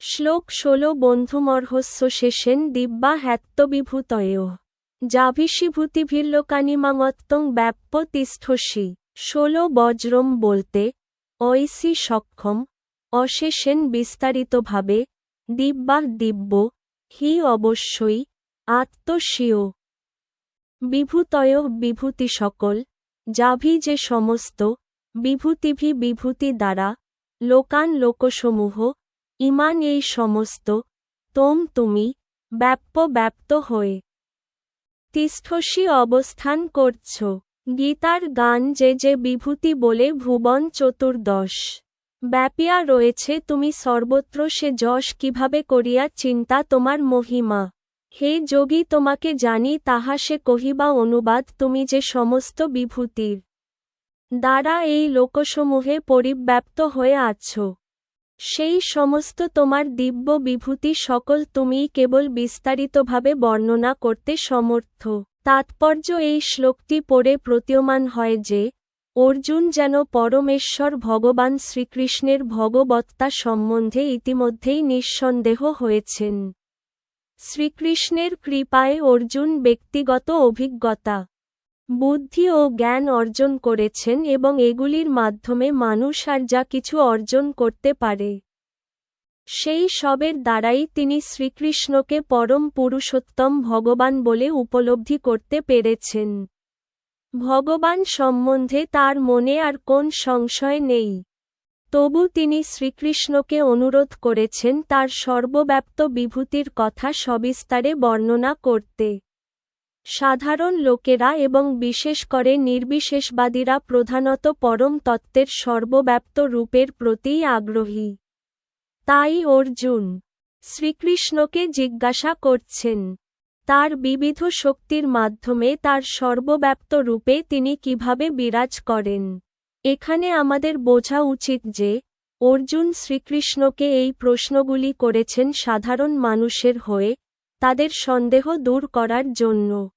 শ্লোক ষোল বন্ধুমর্হস্য শেষেন দিব্যা হ্যাত্তবিভূতয়। জাভিষীভূতিভির্লোকানিমাঙত্তং ব্যাপ্য তিষ্ঠসি। ষোল বজ্রম বলতে, ঐসি সক্ষম, অশেষেন বিস্তারিতভাবে, দিব্যা দিব্য, হি অবশ্যই, আত্মস্বীয়। বিভূতয় বিভূতি সকল, যাভি যে সমস্ত, বিভূতিভি বিভূতি দ্বারা, লোকান লোকসমূহ ইমান এই সমস্ত, তোম তুমি ব্যাপ্য ব্যাপ্ত হয়ে তিষ্ঠসী অবস্থান করছ। গীতার গান যে যে বিভূতি বলে ভুবন চতুর্দশ। ব্যাপিয়া রয়েছে তুমি সর্বত্র সে যশ কীভাবে করিয়া চিন্তা তোমার মহিমা। হে যোগী তোমাকে জানি তাহা সে কহিবা অনুবাদ তুমি যে সমস্ত বিভূতির দ্বারা এই লোকসমূহে পরিব্যাপ্ত হয়ে আছো। সেই সমস্ত তোমার দিব্য বিভূতি সকল তুমিই কেবল বিস্তারিতভাবে বর্ণনা করতে সমর্থ। তাৎপর্য এই শ্লোকটি পড়ে প্রতীয়মান হয় যে, অর্জুন যেন পরমেশ্বর ভগবান শ্রীকৃষ্ণের ভগবত্তা সম্বন্ধে ইতিমধ্যেই নিঃসন্দেহ হয়েছেন। শ্রীকৃষ্ণের কৃপায় অর্জুন ব্যক্তিগত অভিজ্ঞতা বুদ্ধি ও জ্ঞান অর্জন করেছেন এবং এগুলির মাধ্যমে মানুষ আর যা কিছু অর্জন করতে পারে। সেই সবের দ্বারাই তিনি শ্রীকৃষ্ণকে পরম পুরুষোত্তম ভগবান বলে উপলব্ধি করতে পেরেছেন। ভগবান সম্বন্ধে তার মনে আর কোন সংশয় নেই। তবু তিনি শ্রীকৃষ্ণকে অনুরোধ করেছেন তার সর্বব্যাপ্ত বিভূতির কথা সবিস্তারে বর্ণনা করতে। সাধারণ লোকেরা এবং বিশেষ করে নির্বিশেষবাদীরা প্রধানত পরম তত্ত্বের সর্বব্যাপ্ত রূপের প্রতিই আগ্রহী। তাই অর্জুন, শ্রীকৃষ্ণকে জিজ্ঞাসা করছেন, তার বিবিধ শক্তির মাধ্যমে তার সর্বব্যাপ্ত রূপে তিনি কীভাবে বিরাজ করেন? এখানে আমাদের বোঝা উচিত যে, অর্জুন শ্রীকৃষ্ণকে এই প্রশ্নগুলি করেছেন সাধারণ মানুষের হয়ে, তাদের সন্দেহ দূর করার জন্য।